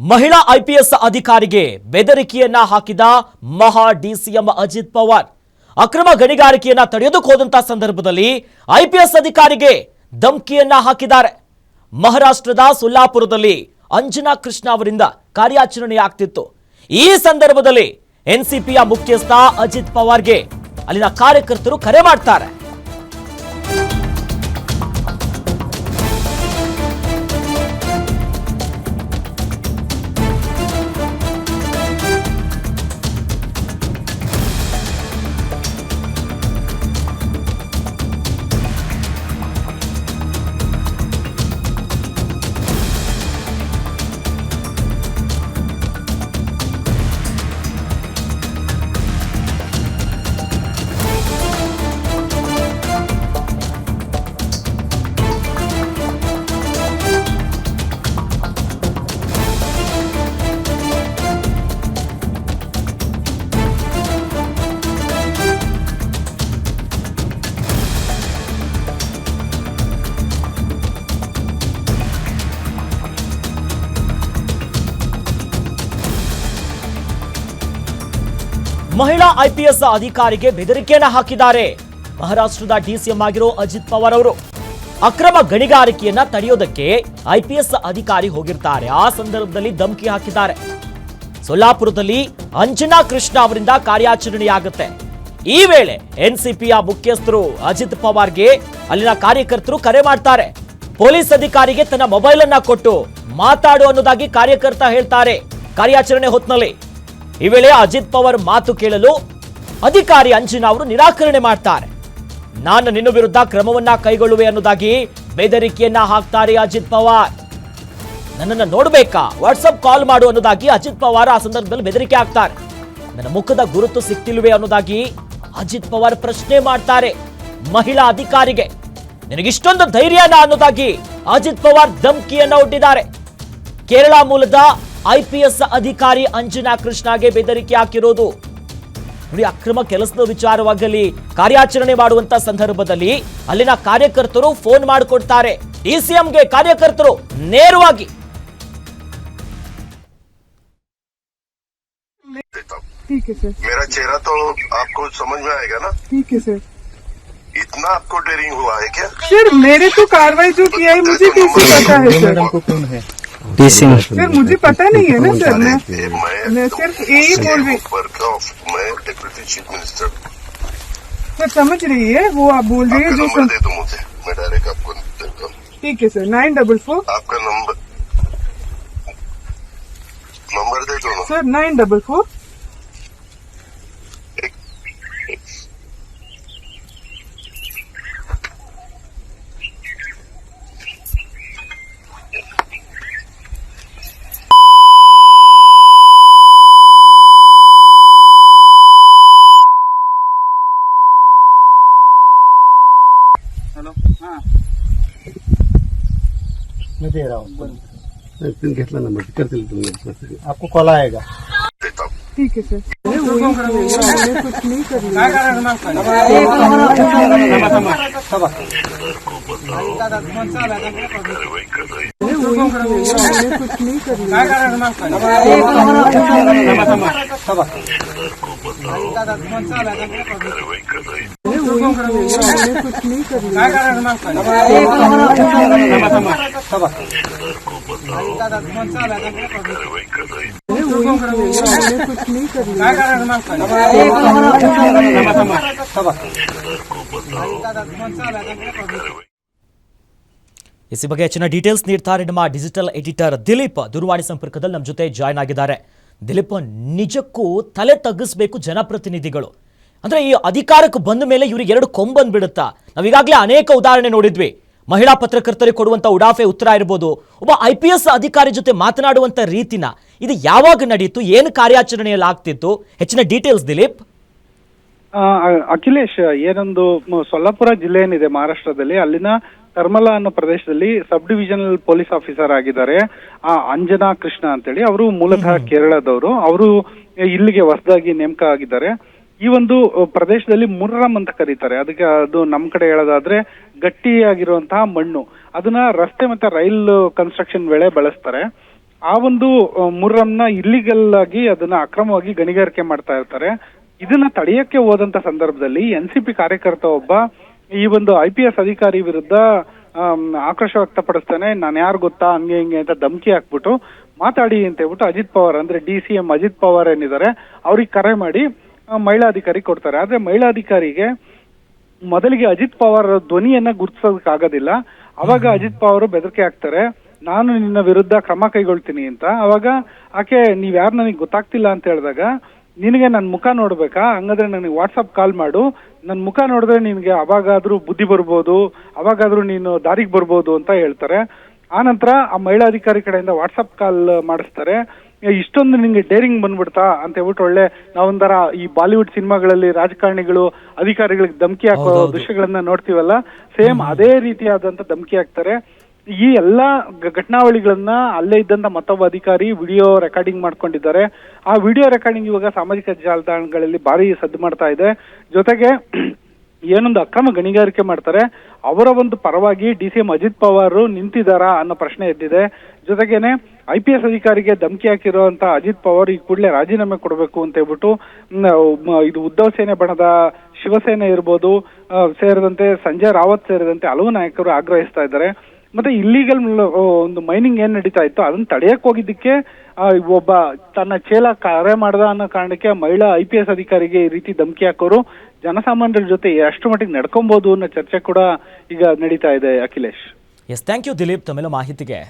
ಮಹಿಳಾ ಐಪಿಎಸ್ ಅಧಿಕಾರಿಗೆ ಬೆದರಿಕೆಯನ್ನ ಹಾಕಿದ ಮಹಾ ಡಿಸಿಎಂ ಅಜಿತ್ ಪವಾರ್. ಅಕ್ರಮ ಗಣಿಗಾರಿಕೆಯನ್ನ ತಡೆಯೋದಕ್ಕೆ ಹೋದಂತ ಸಂದರ್ಭದಲ್ಲಿ ಐಪಿಎಸ್ ಅಧಿಕಾರಿಗೆ ಧಮಕಿಯನ್ನ ಹಾಕಿದ್ದಾರೆ. ಮಹಾರಾಷ್ಟ್ರದ ಸೊಲ್ಲಾಪುರದಲ್ಲಿ ಅಂಜನಾ ಕೃಷ್ಣ ಅವರಿಂದ ಕಾರ್ಯಾಚರಣೆ ಆಗ್ತಿತ್ತು. ಈ ಸಂದರ್ಭದಲ್ಲಿ ಎನ್ಸಿಪಿಯ ಮುಖ್ಯಸ್ಥ ಅಜಿತ್ ಪವಾರ್ಗೆ ಅಲ್ಲಿನ ಕಾರ್ಯಕರ್ತರು ಕರೆ ಮಾಡ್ತಾರೆ. ಮಹಿಳಾ ಐಪಿಎಸ್ ಅಧಿಕಾರಿಗೆ ಬೆದರಿಕೆಯನ್ನ ಹಾಕಿದ್ದಾರೆ. ಮಹಾರಾಷ್ಟ್ರದ ಡಿಸಿಎಂ ಆಗಿರೋ ಅಜಿತ್ ಪವಾರ್ ಅವರು ಅಕ್ರಮ ಗಣಿಗಾರಿಕೆಯನ್ನ ತಡೆಯೋದಕ್ಕೆ ಐಪಿಎಸ್ ಅಧಿಕಾರಿ ಹೋಗಿರ್ತಾರೆ. ಆ ಸಂದರ್ಭದಲ್ಲಿ ಧಮಕಿ ಹಾಕಿದ್ದಾರೆ. ಸೊಲ್ಲಾಪುರದಲ್ಲಿ ಅಂಜನಾ ಕೃಷ್ಣ ಅವರಿಂದ ಕಾರ್ಯಾಚರಣೆಯಾಗುತ್ತೆ. ಈ ವೇಳೆ ಎನ್ಸಿಪಿಯ ಮುಖ್ಯಸ್ಥರು ಅಜಿತ್ ಪವಾರ್ಗೆ ಅಲ್ಲಿನ ಕಾರ್ಯಕರ್ತರು ಕರೆ ಮಾಡ್ತಾರೆ. ಪೊಲೀಸ್ ಅಧಿಕಾರಿಗೆ ತನ್ನ ಮೊಬೈಲ್ ಅನ್ನ ಕೊಟ್ಟು ಮಾತಾಡು ಅನ್ನೋದಾಗಿ ಕಾರ್ಯಕರ್ತ ಹೇಳ್ತಾರೆ. ಕಾರ್ಯಾಚರಣೆ ಹೊತ್ನಲ್ಲಿ ಈ ವೇಳೆ ಅಜಿತ್ ಪವಾರ್ ಮಾತು ಕೇಳಲು ಅಧಿಕಾರಿ ಅಂಜನಾ ಅವರು ನಿರಾಕರಣೆ ಮಾಡ್ತಾರೆ. ನಾನು ನಿನ್ನ ವಿರುದ್ಧ ಕ್ರಮವನ್ನ ಕೈಗೊಳ್ಳುವೆ ಅನ್ನೋದಾಗಿ ಬೆದರಿಕೆಯನ್ನ ಹಾಕ್ತಾರೆ ಅಜಿತ್ ಪವಾರ್. ನನ್ನನ್ನು ನೋಡಬೇಕಾ? ವಾಟ್ಸಪ್ ಕಾಲ್ ಮಾಡು ಅನ್ನೋದಾಗಿ ಅಜಿತ್ ಪವಾರ್ ಆ ಸಂದರ್ಭದಲ್ಲಿ ಬೆದರಿಕೆ ಹಾಕ್ತಾರೆ. ನನ್ನ ಮುಖದ ಗುರುತು ಸಿಕ್ತಿಲ್ವೇ ಅನ್ನೋದಾಗಿ ಅಜಿತ್ ಪವಾರ್ ಪ್ರಶ್ನೆ ಮಾಡ್ತಾರೆ ಮಹಿಳಾ ಅಧಿಕಾರಿಗೆ. ನಿನಗಿಷ್ಟೊಂದು ಧೈರ್ಯನ ಅನ್ನೋದಾಗಿ ಅಜಿತ್ ಪವಾರ್ ಧಮ್ಕಿಯನ್ನ ಒಡ್ಡಿದ್ದಾರೆ. ಕೇರಳ ಮೂಲದ ಐಪಿಎಸ್ ಅಧಿಕಾರಿ ಅಂಜನಾ ಕೃಷ್ಣಗೆ ಬೆದರಿಕೆ ಹಾಕಿರೋದು ನೋಡಿ ಅಕ್ರಮ ಕೆಲಸದ ವಿಚಾರವಾಗಲಿ ಕಾರ್ಯಾಚರಣೆ ಮಾಡುವಂತ ಸಂದರ್ಭದಲ್ಲಿ ಅಲ್ಲಿನ ಕಾರ್ಯಕರ್ತರು ಫೋನ್ ಮಾಡಿಕೊಡ್ತಾರೆ ಡಿಸಿಎಂಗೆ ಕಾರ್ಯಕರ್ತರು ನೇರವಾಗಿ देता हूँ ठीक है सर मेरा चेहरा तो आपको समझ में आएगा ना ठीक है सर इतना आपको डेरिंग हुआ है क्या सर मेरे तो कार्रवाई जो किया है मुझे कैसे पता है सर सर मुझे पता नहीं है ना सर मैं मैं सिर्फ़ यही बोल रही ऊपर मैं डिप्यूटी चीफ मिनिस्टर सर समझ रही है वो आप बोल रही है जो सर दे दो मुझे मैं डायरेक्ट आपको देता हूँ। ठीक है सर नाइन डबल फोर आपका नंबर नंबर दे दो सर नाइन डबल फोर मैं दे रहा हूँ। आपको कॉल आएगा। ठीक है सर। तो। कुछ नहीं कर। कार्रवाई कर रही अरे वही मैंने कुछ नहीं कर लिया कार्रवाई कर रही अरे वही मैंने कुछ नहीं कर लिया कार्रवाई ಇಸಿ ಬಗ್ಗೆ ಹೆಚ್ಚಿನ ಡೀಟೇಲ್ಸ್ ನೀಡ್ತಾರೆ ನಮ್ಮ ಡಿಜಿಟಲ್ ಎಡಿಟರ್ ದಿಲೀಪ್ ದೂರವಾಣಿ ಸಂಪರ್ಕದಲ್ಲಿ ನಮ್ಮ ಜೊತೆ ಜಾಯ್ನ್ ಆಗಿದ್ದಾರೆ ದಿಲೀಪ್ ನಿಜಕ್ಕೂ ತಲೆ ತಗ್ಗಿಸ್ಬೇಕು ಜನಪ್ರತಿನಿಧಿಗಳು ಅಂದ್ರೆ ಈ ಅಧಿಕಾರಕ್ಕೆ ಬಂದ ಮೇಲೆ ಇವ್ರಿಗೆ ಎರಡು ಕೊಂಬಂದ್ಬಿಡುತ್ತಾ ನಾವೀಗಾಗಲೇ ಅನೇಕ ಉದಾಹರಣೆ ನೋಡಿದ್ವಿ. ಮಹಿಳಾ ಪತ್ರಕರ್ತರಿಗೆ ಕೊಡುವಂತ ಉಡಾಫೆ ಉತ್ತರ ಇರ್ಬೋದು ಒಬ್ಬ ಐ ಪಿ ಎಸ್ ಅಧಿಕಾರಿ ಜೊತೆ ಮಾತನಾಡುವಂತ ರೀತಿನ ಇದು ಯಾವಾಗ ನಡೀತು? ಏನು ಕಾರ್ಯಾಚರಣೆಯಲ್ಲಿ ಆಗ್ತಿತ್ತು? ಹೆಚ್ಚಿನ ಡೀಟೇಲ್ಸ್ ದಿಲೀಪ್? ಆ, ಅಖಿಲೇಶ್ ಏನೊಂದು ಸೊಲ್ಲಾಪುರ ಜಿಲ್ಲೆ ಏನಿದೆ ಮಹಾರಾಷ್ಟ್ರದಲ್ಲಿ ಅಲ್ಲಿನ ಕರ್ಮಲ ಅನ್ನೋ ಪ್ರದೇಶದಲ್ಲಿ ಸಬ್ ಡಿವಿಷನಲ್ ಪೊಲೀಸ್ ಆಫೀಸರ್ ಆಗಿದ್ದಾರೆ ಆ ಅಂಜನಾ ಕೃಷ್ಣ ಅಂತೇಳಿ. ಅವರು ಮೂಲತಃ ಕೇರಳದವರು. ಅವರು ಇಲ್ಲಿಗೆ ಹೊಸದಾಗಿ ನೇಮಕ ಆಗಿದ್ದಾರೆ. ಈ ಒಂದು ಪ್ರದೇಶದಲ್ಲಿ ಮುರ್ರಮ್ ಅಂತ ಕರೀತಾರೆ. ಅದಕ್ಕೆ ಅದು ನಮ್ಮ ಕಡೆ ಹೇಳೋದಾದ್ರೆ ಗಟ್ಟಿಯಾಗಿರುವಂತಹ ಮಣ್ಣು. ಅದನ್ನ ರಸ್ತೆ ಮತ್ತೆ ರೈಲ್ ಕನ್ಸ್ಟ್ರಕ್ಷನ್ ವೇಳೆ ಬಳಸ್ತಾರೆ. ಆ ಒಂದು ಮುರ್ರಮ್ನ ಇಲ್ಲಿಗಲ್ ಆಗಿ ಅದನ್ನ ಅಕ್ರಮವಾಗಿ ಗಣಿಗಾರಿಕೆ ಮಾಡ್ತಾ ಇರ್ತಾರೆ. ಇದನ್ನ ತಡೆಯಕ್ಕೆ ಹೋದಂತ ಸಂದರ್ಭದಲ್ಲಿ ಎನ್ ಸಿ ಪಿ ಕಾರ್ಯಕರ್ತ ಒಬ್ಬ ಈ ಒಂದು ಐ ಪಿ ಎಸ್ ಅಧಿಕಾರಿ ವಿರುದ್ಧ ಆಕ್ರೋಶ ವ್ಯಕ್ತಪಡಿಸ್ತಾನೆ. ನಾನು ಯಾರು ಗೊತ್ತಾ? ಹಂಗೆ ಹಿಂಗೆ ಅಂತ ಧಮಕಿ ಹಾಕ್ಬಿಟ್ಟು ಮಾತಾಡಿ ಅಂತ ಹೇಳ್ಬಿಟ್ಟು ಅಜಿತ್ ಪವಾರ್, ಅಂದ್ರೆ D C M Ajit Pawar ಏನಿದ್ದಾರೆ, ಅವ್ರಿಗೆ ಕರೆ ಮಾಡಿ ಮಹಿಳಾಧಿಕಾರಿ ಕೊಡ್ತಾರೆ. ಆದ್ರೆ ಮಹಿಳಾಧಿಕಾರಿಗೆ ಮೊದಲಿಗೆ ಅಜಿತ್ ಪವಾರ್ ಧ್ವನಿಯನ್ನ ಗುರುತಿಸೋದಕ್ಕಾಗೋದಿಲ್ಲ ಅವಾಗ ಅಜಿತ್ ಪವಾರ್ ಬೆದರಿಕೆ ಹಾಕ್ತಾರೆ. ನಾನು ನಿನ್ನ ವಿರುದ್ಧ ಕ್ರಮ ಕೈಗೊಳ್ತೀನಿ ಅಂತ. ಅವಾಗ ಆಕೆ ನೀವ್ ಯಾರು ನನಗೆ ಗೊತ್ತಾಗ್ತಿಲ್ಲ ಅಂತ ಹೇಳಿದಾಗ ನಿನಗೆ ನನ್ನ ಮುಖ ನೋಡ್ಬೇಕಾ? ಹಂಗಾದ್ರೆ ನನಗೆ ವಾಟ್ಸಪ್ ಕಾಲ್ ಮಾಡು. ನನ್ನ ಮುಖ ನೋಡಿದ್ರೆ ನಿನಗೆ ಅವಾಗಾದ್ರೂ ಬುದ್ಧಿ ಬರ್ಬೋದು. ಅವಾಗಾದ್ರೂ ನೀನು ದಾರಿಗೆ ಬರ್ಬೋದು ಅಂತ ಹೇಳ್ತಾರೆ. ಆನಂತರ ಆ ಮಹಿಳಾಧಿಕಾರಿ ಕಡೆಯಿಂದ ವಾಟ್ಸಪ್ ಕಾಲ್ ಮಾಡಿಸ್ತಾರೆ. ಇಷ್ಟೊಂದು ನಿಮಗೆ ಡೇರಿಂಗ್ ಬಂದ್ಬಿಡ್ತಾ ಅಂತ ಹೇಳ್ಬಿಟ್ಟು ಒಳ್ಳೆ ನಾವೊಂಥರ ಈ ಬಾಲಿವುಡ್ ಸಿನಿಮಾಗಳಲ್ಲಿ ರಾಜಕಾರಣಿಗಳು ಅಧಿಕಾರಿಗಳಿಗೆ ಧಮಕಿ ಹಾಕೋ. ದೃಶ್ಯಗಳನ್ನ ನೋಡ್ತೀವಲ್ಲ? ಸೇಮ್ ಅದೇ ರೀತಿಯಾದಂತ ಧಮಕಿ ಹಾಕ್ತಾರೆ. ಈ ಎಲ್ಲಾ ಘಟನಾವಳಿಗಳನ್ನ ಅಲ್ಲೇ ಇದ್ದಂತ ಮತ್ತೊಬ್ಬ ಅಧಿಕಾರಿ ವಿಡಿಯೋ ರೆಕಾರ್ಡಿಂಗ್ ಮಾಡ್ಕೊಂಡಿದ್ದಾರೆ. ಆ ವಿಡಿಯೋ ರೆಕಾರ್ಡಿಂಗ್ ಇವಾಗ ಸಾಮಾಜಿಕ ಜಾಲತಾಣಗಳಲ್ಲಿ ಭಾರಿ ಸದ್ದು ಮಾಡ್ತಾ ಇದೆ. ಜೊತೆಗೆ ಏನೊಂದು ಅಕ್ರಮ ಗಣಿಗಾರಿಕೆ ಮಾಡ್ತಾರೆ, ಅವರ ಒಂದು ಪರವಾಗಿ D C M Ajit Pawar ನಿಂತಿದ್ದಾರಾ ಅನ್ನೋ ಪ್ರಶ್ನೆ ಎದ್ದಿದೆ. ಜೊತೆಗೇನೆ ಐ ಪಿ ಎಸ್ ಅಧಿಕಾರಿಗೆ ಧಮಕಿ ಹಾಕಿರುವಂತ ಅಜಿತ್ ಪವಾರ್ ಈ ಕೂಡಲೇ ರಾಜೀನಾಮೆ ಕೊಡಬೇಕು ಅಂತ ಹೇಳ್ಬಿಟ್ಟು ಇದು ಉದ್ಧವ್ ಸೇನೆ ಬಣದ ಶಿವಸೇನೆ ಇರ್ಬೋದು ಸೇರಿದಂತೆ ಸಂಜಯ್ ರಾವತ್ ಸೇರಿದಂತೆ ಹಲವು ನಾಯಕರು ಆಗ್ರಹಿಸ್ತಾ ಇದ್ದಾರೆ. ಮತ್ತೆ ಇಲ್ಲಿಗಲ್ ಒಂದು ಮೈನಿಂಗ್ ಏನ್ ನಡೀತಾ ಇತ್ತು ಅದನ್ನ ತಡೆಯಕ್ ಹೋಗಿದ್ದಕ್ಕೆ ಒಬ್ಬ ತನ್ನ ಚೇಲ ಕರೆ ಮಾಡ್ದ ಅನ್ನೋ ಕಾರಣಕ್ಕೆ ಮಹಿಳಾ ಐ ಪಿ ಎಸ್ ಅಧಿಕಾರಿಗೆ ಈ ರೀತಿ ಧಮಕಿ ಹಾಕೋರು. ಜನಸಾಮಾನ್ಯರ ಜೊತೆ ಎಷ್ಟು ಮಟ್ಟಿಗೆ ನಡ್ಕೊಬಹುದು ಅನ್ನೋ ಚರ್ಚೆ ಕೂಡ ಈಗ ನಡೀತಾ ಇದೆ Akhilesh. Yes thank you Dilip. ತಮ್ಮೆಲ್ಲ ಮಾಹಿತಿಗೆ